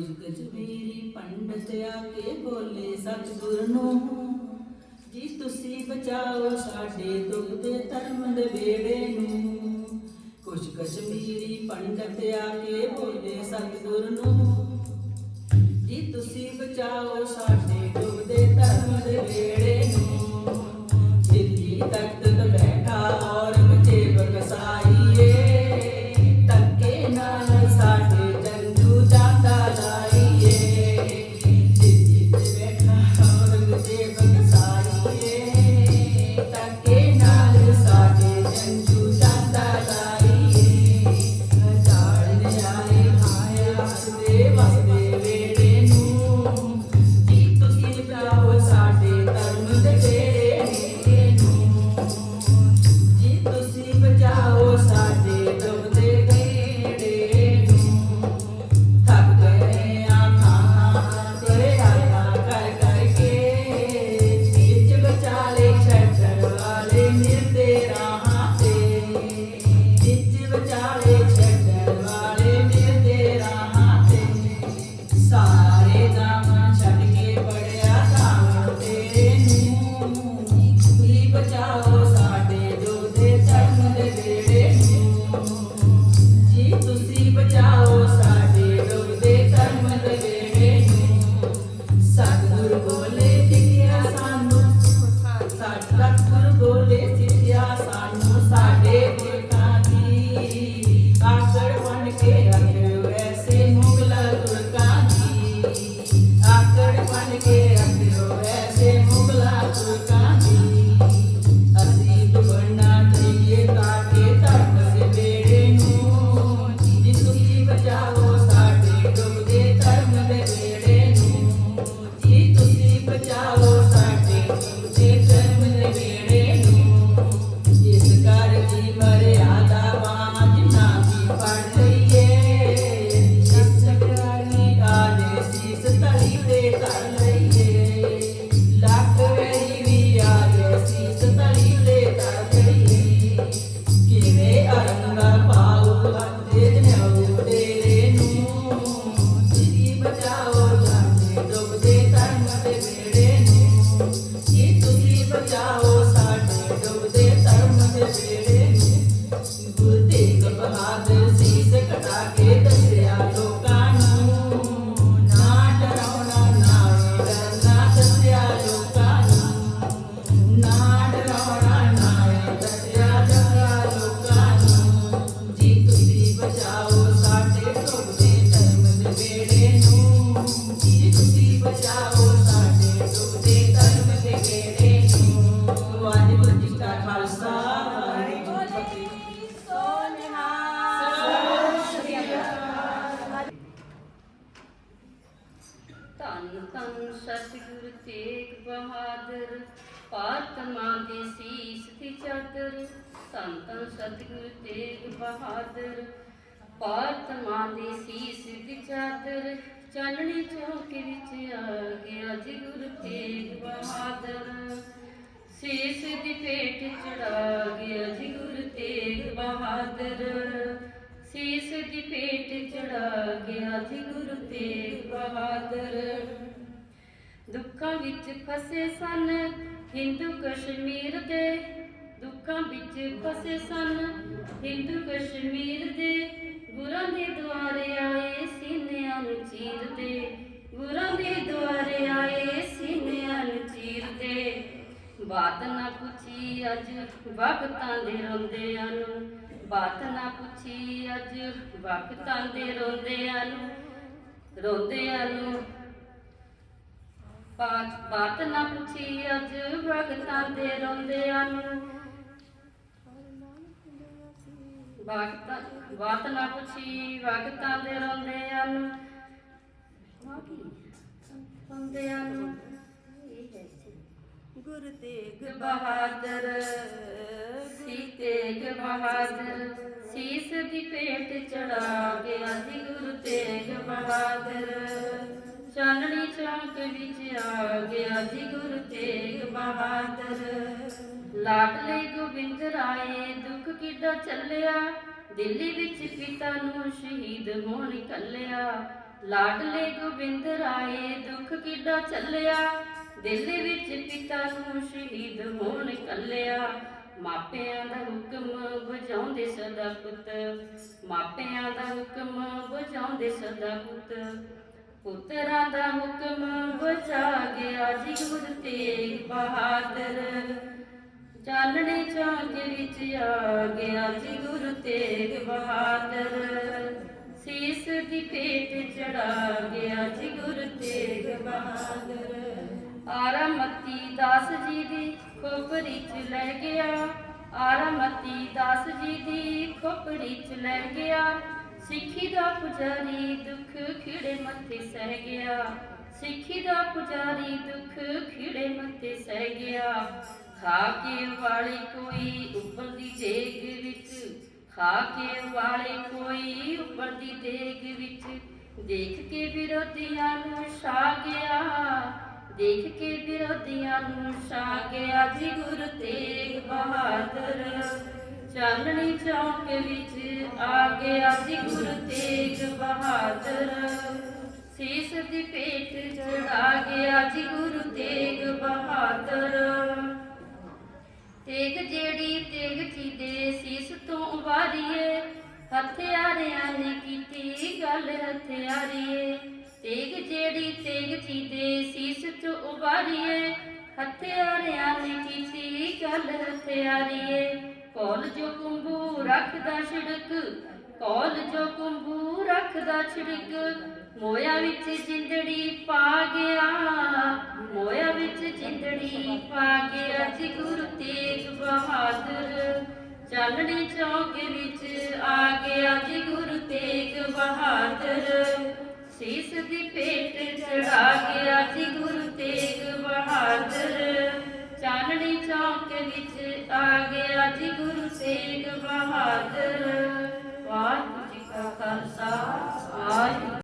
ਕਸ਼ਮੀਰੀ ਪੰਡਤ ਆ ਕੇ ਬੋਲੇ, ਸਤਿਗੁਰ ਨੂੰ ਜੀ ਤੁਸੀਂ ਬਚਾਓ ਸਾਡੇ ਦੁਖਦੇ ਧਰਮ ਦੇ ਬੇੜੇ ਨੂੰ। ਕੁਛ ਕਸ਼ਮੀਰੀ ਪੰਡਤ ਆ ਕੇ ਬੋਲੇ, ਸਤਿਗੁਰ ਨੂੰ ਜੀ ਤੁਸੀਂ ਬਚਾਓ ਸਾਡੇ ਤੇ ਦੀ ਚਾਦਰ ਸਤਿਗੁਰ ਤੇਗ ਬਹਾਦਰ ਭਾਰਤ ਮਾਂ ਦੀ ਸੀਸ ਦੀ ਚਾਦਰ ਚਾਨਣੀ ਚੌਕ ਵਿੱਚ ਆ ਗਿਆ ਜੀ ਗੁਰ ਤੇਗ ਬਹਾਦਰ। ਸੀਸ ਦੀ ਪੇਟ ਚੜਾ ਗਿਆ ਜੀ ਗੁਰ ਤੇਗ ਬਹਾਦਰ। ਸੀਸ ਦੀ ਪੇਟ ਚੜਾ ਗਿਆ ਜੀ ਗੁਰੂ ਤੇਗ ਬਹਾਦਰ। ਦੁੱਖਾਂ ਵਿੱਚ ਫਸੇ ਸਨ ਹਿੰਦੂ ਕਸ਼ਮੀਰ ਦੇ ਦੁੱਖਾਂ ਵਿੱਚ ਫਸੇ ਸਨ। ਹਿੰਦੂ ਕਸ਼ਮੀਰ ਦੇ ਗੁਰਾਂ ਦੇ ਦੁਆਰੇ ਆਏ ਸੀਨਿਆਂ ਨੂੰ ਚੀਰਦੇ ਗੁਰਾਂ ਦੇ ਦੁਆਰੇ ਆਏ ਸੀਨਿਆਂ ਨੂੰ ਚੀਰਦੇ ਬਾਤ ਨਾ ਪੁੱਛੀ ਅੱਜ ਵਕਤਾਂ ਦੇ ਰੋਂਦਿਆਂ ਨੂੰ। ਬਾਤ ਨਾ ਪੁੱਛੀ ਅੱਜ ਵਕਤਾਂ ਦੇ ਰੋਂਦਿਆਂ ਨੂੰ। ਰੋਂਦਿਆਂ ਨੂੰ ਬਾਤ ਨਾ ਪੁੱਛੀ ਅੱਜ ਵਕਤਾਂ ਦੇ ਰੋਂਦਿਆਂ ਨੂੰ। ਵਕਤਾਂ ਨਾ ਪੁੱਛੀ ਵਕਤਾਂ ਦੇ ਰੋਂਦਿਆਂ ਨੂੰ ਰੋਂਦਿਆਂ ਨੂੰ ਇਹ ਹੈ ਸੀ ਗੁਰ ਤੇਗ ਤੇਗ ਬਹਾਦਰ। ਸੀ ਤੇਗ ਬਹਾਦਰ। ਸੀਸ ਦੀ ਪੇਟ ਚੜਾ ਗਿਆ ਜੀ ਗੁਰੂ ਤੇਗ ਬਹਾਦਰ। ਚਾਨਣੀ ਚੌਂਕ ਵਿੱਚ ਆ ਗਿਆ ਜੀ ਗੁਰੂ ਤੇਗ ਬਹਾਦਰ। ਲਾਡਲੇ ਗੋਬਿੰਦ ਰਾਏ, ਦੁੱਖ ਕਿੱਡਾ ਚੱਲਿਆ? ਦਿੱਲੀ ਵਿੱਚ ਪਿਤਾ ਨੂੰ ਸ਼ਹੀਦ ਹੋਣ ਕੱਲਿਆ। ਲਾਡਲੇ ਗੋਬਿੰਦ ਰਾਏ, ਦੁੱਖ ਕਿੱਡਾ ਚੱਲਿਆ? ਦਿਲ ਵਿੱਚ ਪਿਤਾ ਨੂੰ ਸ਼ਹੀਦ ਹੋਣ ਕੱਲਿਆ। ਮਾਪਿਆਂ ਦਾ ਹੁਕਮ ਵਜਾਉਂਦੇ ਸਦਾ ਪੁੱਤ। ਮਾਪਿਆਂ ਦਾ ਹੁਕਮ ਵਜਾਉਂਦੇ ਸਦਾ ਪੁੱਤ। ਪੁੱਤਰਾਂ ਦਾ ਹੁਕਮ ਵਜਾ ਗਿਆ ਜੀ ਗੁਰ ਤੇਗ ਬਹਾਦਰ। ਚਾਨਣੇ ਚੌਂਕ ਵਿੱਚ ਆ ਗਿਆ ਜੀ ਗੁਰੂ ਤੇਗ ਬਹਾਦਰ। ਸੀਸ ਦੀ ਭੇਟ ਚੜਾ ਗਿਆ ਜੀ ਗੁਰੂ ਤੇਗ ਬਹਾਦਰ। ਆਰਮਤੀ ਦਾਸ ਜੀ ਦੀ ਖੋਪੜੀ ਚ ਲੈ ਗਿਆ। ਆਰਮਤੀ ਦਾਸ ਜੀ ਦੀ ਖੋਪੜੀ ਚ ਲੈ ਗਿਆ। ਸਿੱਖੀ ਦਾ ਪੁਜਾਰੀ ਦੁੱਖ ਖਿੜੇ ਮੱਥੇ ਸਹਿ ਗਿਆ। ਸਿੱਖੀ ਦਾ ਪੁਜਾਰੀ ਦੁੱਖ ਖਿੜੇ ਮੱਥੇ ਸਹਿ ਗਿਆ। ਖਾ ਕੇ ਵਾਲੇ ਕੋਈ ਉੱਪਰਦੀ ਦੇਗ ਵਿੱਚ ਖਾ ਵਾਲੇ ਕੋਈ ਉੱਪਰਦੀ ਦੇਗ ਵਿੱਚ। ਦੇਖ ਕੇ ਵਿਰੋਧੀਆਂ ਨੂੰ ਛਾ ਗਿਆ, ਦੇਖ ਕੇ ਵਿਰੋਧੀਆਂ ਨੂੰ ਛਾ ਗਿਆ ਜੀ ਗੁਰੂ ਤੇਗ ਬਹਾਦਰ। ਚਾਨਣੀ ਚੌਕ ਵਿੱਚ ਆ ਗਿਆ ਜੀ ਗੁਰੂ ਤੇਗ ਬਹਾਦਰ। ਸੀਸ ਦੀ ਭੇਟ ਚੜਾ ਗਿਆ ਜੀ ਗੁਰੂ ਤੇਗ ਬਹਾਦਰ ਤੇਗ ਜਿਹੜੀ ਤੇਗ ਜੀ ਦੇ ਸੀਸ ਤੋਂ ਉਵਾਰੀਏ ਹਥਿਆਰਿਆਂ ਨੇ ਕੀਤੀ ਗੱਲ ਹਥਿਆਰੀਏ ਤੇਗ ਜਿਹੜੀ ਤੇਗ ਜੀ ਸੀਸ ਤੋਂ ਉਵਾਰੀਏ ਹਥਿਆਰਿਆਂ ਨੇ ਕੀਤੀ ਗੱਲ ਹਥਿਆਰੀਏ ਕੋਲ ਜੋ ਕੁੰਭੂ ਰੱਖਦਾ ਛਿੜਕ, ਕੋਲ ਜੋ ਕੁੰਭੂ ਰੱਖਦਾ ਛਿੜਕ। ਮੋਇਆ ਵਿੱਚ ਜਿੰਦੜੀ ਪਾ ਗਿਆ, ਮੋਇਆ ਵਿੱਚ ਜਿੰਦੜੀ ਪਾ ਗਿਆ। ਜੀ ਗੁਰੂ ਤੇ ਬਹਾਦਰ ਚਾਨਣੀ ਚੌਕ ਵਿੱਚ ਆ ਗਿਆ ਜੀ ਗੁਰੂ ਤੇਗ ਬਹਾਦਰ। ਸੀਸ ਦੀ ਭੇਟ